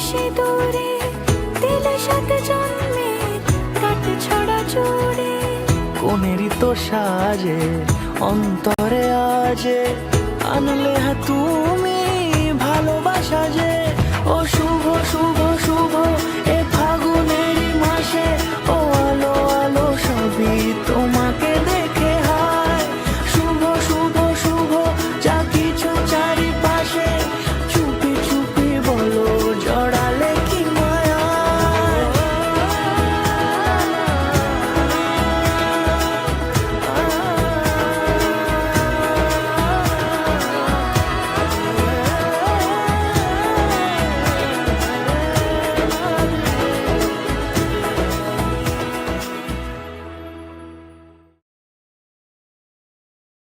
সে দূরে দিলে সাথে জন্মে কাটে ছড়া জোরে। কোনেরই তো সাজে অন্তরে আজে, আনলে হ্যাঁ তুমি ভালোবাসা যে।